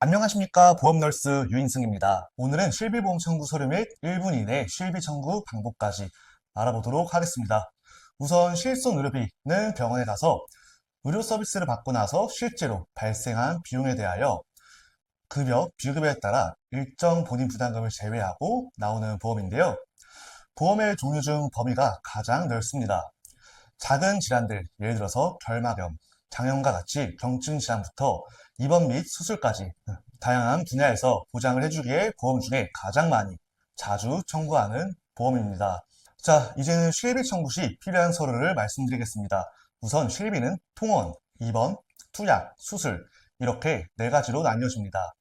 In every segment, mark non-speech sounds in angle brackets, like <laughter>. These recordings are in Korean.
안녕하십니까 보험널스 유인승입니다. 오늘은 실비보험 청구 서류 및 1분 이내 실비 청구 방법까지 알아보도록 하겠습니다. 우선 실손 의료비는 병원에 가서 의료 서비스를 받고 나서 실제로 발생한 비용에 대하여 급여, 비급여에 따라 일정 본인 부담금을 제외하고 나오는 보험인데요. 보험의 종류 중 범위가 가장 넓습니다. 작은 질환들, 예를 들어서 결막염, 장염과 같이 경증 질환부터 입원 및 수술까지 다양한 분야에서 보장을 해주기에 보험 중에 가장 많이 자주 청구하는 보험입니다. 자, 이제는 실비 청구 시 필요한 서류를 말씀드리겠습니다. 우선 실비는 통원, 입원, 투약, 수술 이렇게 네 가지로 나뉘어집니다.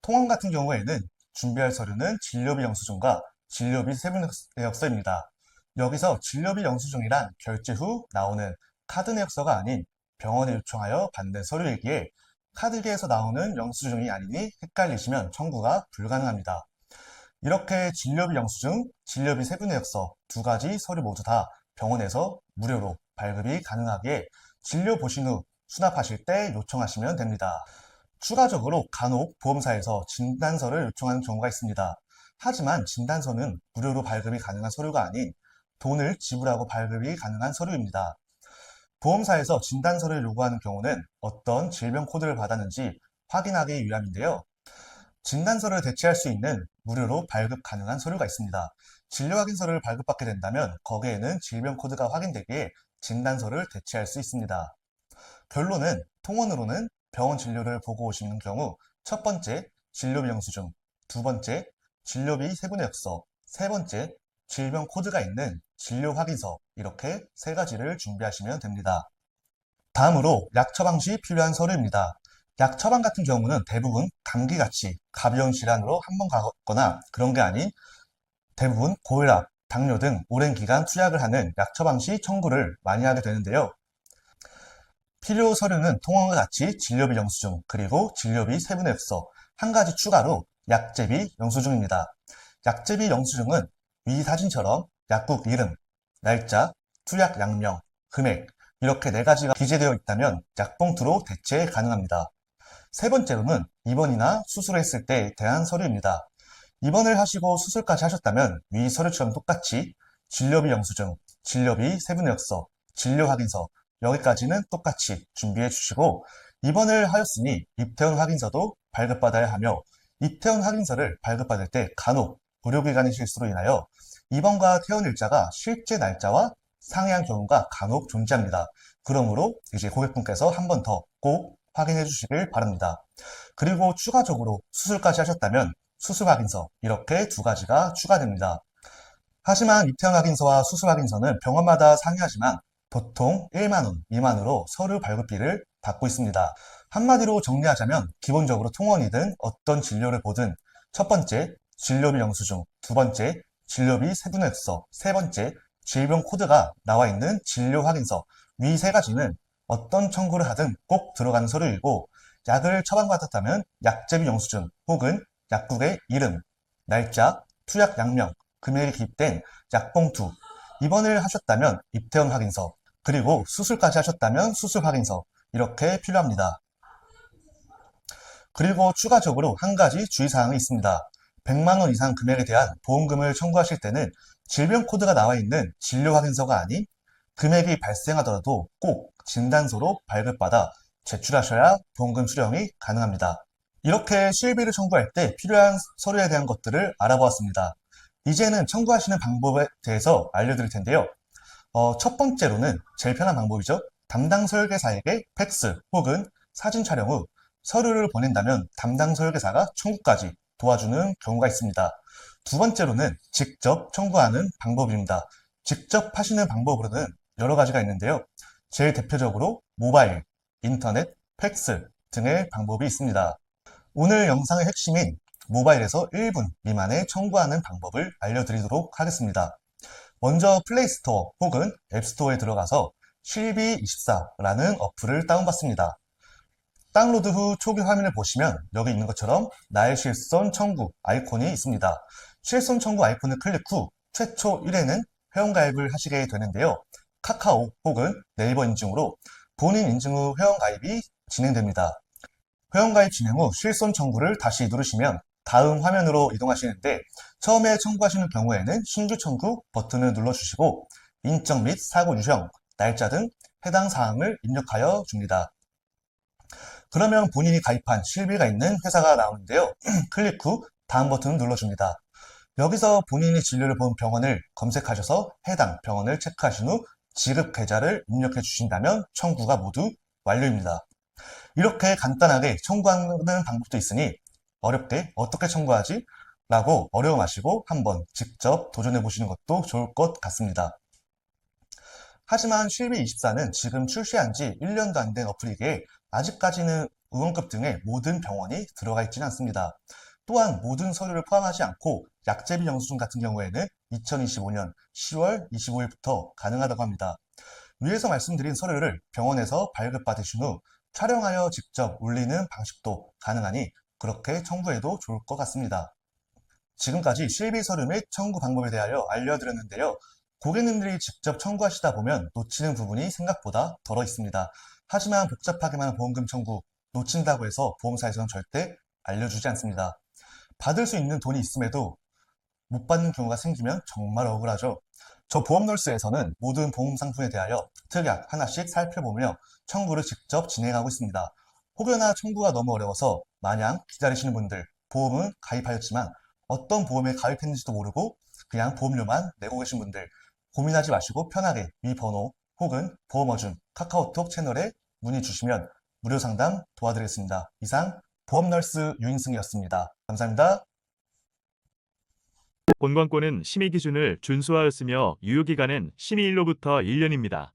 통원 같은 경우에는 준비할 서류는 진료비 영수증과 진료비 세부내역서입니다. 여기서 진료비 영수증이란 결제 후 나오는 카드 내역서가 아닌 병원에 요청하여 받는 서류이기에 카드계에서 나오는 영수증이 아니니 헷갈리시면 청구가 불가능합니다. 이렇게 진료비 영수증, 진료비 세부내역서 두 가지 서류 모두 다 병원에서 무료로 발급이 가능하기에 진료 보신 후 수납하실 때 요청하시면 됩니다. 추가적으로 간혹 보험사에서 진단서를 요청하는 경우가 있습니다. 하지만 진단서는 무료로 발급이 가능한 서류가 아닌 돈을 지불하고 발급이 가능한 서류입니다. 보험사에서 진단서를 요구하는 경우는 어떤 질병 코드를 받았는지 확인하기 위함인데요. 진단서를 대체할 수 있는 무료로 발급 가능한 서류가 있습니다. 진료 확인서를 발급받게 된다면 거기에는 질병 코드가 확인되기에 진단서를 대체할 수 있습니다. 결론은 통원으로는 병원 진료를 보고 오시는 경우 첫 번째 진료비 영수증, 두 번째 진료비 세부내역서, 세 번째 질병 코드가 있는 진료 확인서 이렇게 세 가지를 준비하시면 됩니다. 다음으로 약 처방 시 필요한 서류입니다. 약 처방 같은 경우는 대부분 감기같이 가벼운 질환으로 한 번 가거나 그런 게 아닌 대부분 고혈압, 당뇨 등 오랜 기간 투약을 하는 약 처방 시 청구를 많이 하게 되는데요. 필요 서류는 통원과 같이 진료비 영수증 그리고 진료비 세부내역서 한 가지 추가로 약제비 영수증입니다. 약제비 영수증은 위 사진처럼 약국 이름, 날짜, 투약 양명, 금액 이렇게 네 가지가 기재되어 있다면 약봉투로 대체 가능합니다. 세 번째로는 입원이나 수술했을 때에 대한 서류입니다. 입원을 하시고 수술까지 하셨다면 위 서류처럼 똑같이 진료비 영수증, 진료비 세부내역서, 진료 확인서 여기까지는 똑같이 준비해 주시고 입원을 하였으니 입퇴원 확인서도 발급받아야 하며 입퇴원 확인서를 발급받을 때 간혹 의료기관의 실수로 인하여 입원과 퇴원 일자가 실제 날짜와 상이한 경우가 간혹 존재합니다. 그러므로 이제 고객분께서 한 번 더 꼭 확인해 주시길 바랍니다. 그리고 추가적으로 수술까지 하셨다면 수술 확인서 이렇게 두 가지가 추가됩니다. 하지만 입퇴원 확인서와 수술 확인서는 병원마다 상이하지만 보통 1만원 미만으로 서류 발급비를 받고 있습니다. 한마디로 정리하자면 기본적으로 통원이든 어떤 진료를 보든 첫 번째 진료비 영수증, 두 번째 진료비 세분액서, 세 번째 질병 코드가 나와 있는 진료 확인서. 위 세 가지는 어떤 청구를 하든 꼭 들어가는 서류이고 약을 처방받았다면 약제비 영수증 혹은 약국의 이름, 날짜, 투약 양명, 금액이 기입된 약봉투, 입원을 하셨다면 입퇴원 확인서, 그리고 수술까지 하셨다면 수술 확인서. 이렇게 필요합니다. 그리고 추가적으로 한 가지 주의사항이 있습니다. 100만 원 이상 금액에 대한 보험금을 청구하실 때는 질병 코드가 나와 있는 진료 확인서가 아닌 금액이 발생하더라도 꼭 진단서로 발급받아 제출하셔야 보험금 수령이 가능합니다. 이렇게 실비를 청구할 때 필요한 서류에 대한 것들을 알아보았습니다. 이제는 청구하시는 방법에 대해서 알려드릴 텐데요. 어, 첫 번째로는 제일 편한 방법이죠. 담당 설계사에게 팩스 혹은 사진 촬영 후 서류를 보낸다면 담당 설계사가 청구까지 도와주는 경우가 있습니다. 두 번째로는 직접 청구하는 방법입니다. 직접 하시는 방법으로는 여러 가지가 있는데요. 제일 대표적으로 모바일, 인터넷, 팩스 등의 방법이 있습니다. 오늘 영상의 핵심인 모바일에서 1분 미만에 청구하는 방법을 알려드리도록 하겠습니다. 먼저 플레이스토어 혹은 앱스토어에 들어가서 실비24라는 어플을 다운받습니다. 다운로드 후 초기 화면을 보시면 여기 있는 것처럼 나의 실손 청구 아이콘이 있습니다. 실손 청구 아이콘을 클릭 후 최초 1회는 회원가입을 하시게 되는데요. 카카오 혹은 네이버 인증으로 본인 인증 후 회원가입이 진행됩니다. 회원가입 진행 후 실손 청구를 다시 누르시면 다음 화면으로 이동하시는데 처음에 청구하시는 경우에는 신규 청구 버튼을 눌러주시고 인적 및 사고 유형, 날짜 등 해당 사항을 입력하여 줍니다. 그러면 본인이 가입한 실비가 있는 회사가 나오는데요. <clears throat> 클릭 후 다음 버튼을 눌러줍니다. 여기서 본인이 진료를 본 병원을 검색하셔서 해당 병원을 체크하신 후 지급 계좌를 입력해 주신다면 청구가 모두 완료입니다. 이렇게 간단하게 청구하는 방법도 있으니 어렵게 어떻게 청구하지? 라고 어려워 마시고 한번 직접 도전해 보시는 것도 좋을 것 같습니다. 하지만 실비24는 지금 출시한 지 1년도 안 된 어플이기에 아직까지는 의원급 등의 모든 병원이 들어가 있지는 않습니다. 또한 모든 서류를 포함하지 않고 약제비 영수증 같은 경우에는 2025년 10월 25일부터 가능하다고 합니다. 위에서 말씀드린 서류를 병원에서 발급받으신 후 촬영하여 직접 올리는 방식도 가능하니 그렇게 청구해도 좋을 것 같습니다. 지금까지 실비 서류 및 청구 방법에 대하여 알려드렸는데요. 고객님들이 직접 청구하시다 보면 놓치는 부분이 생각보다 덜어 있습니다. 하지만 복잡하게만 보험금 청구 놓친다고 해서 보험사에서는 절대 알려주지 않습니다. 받을 수 있는 돈이 있음에도 못 받는 경우가 생기면 정말 억울하죠. 저 보험널스에서는 모든 보험 상품에 대하여 특약 하나씩 살펴보며 청구를 직접 진행하고 있습니다. 혹여나 청구가 너무 어려워서 마냥 기다리시는 분들 보험은 가입하였지만 어떤 보험에 가입했는지도 모르고 그냥 보험료만 내고 계신 분들 고민하지 마시고 편하게 위 번호 혹은 보험어준 카카오톡 채널에 문의 주시면 무료 상담 도와드리겠습니다. 이상 보험널스 유인승이었습니다. 감사합니다. 본관권은 심의 기준을 준수하였으며 유효기간은 심의일로부터 1년입니다.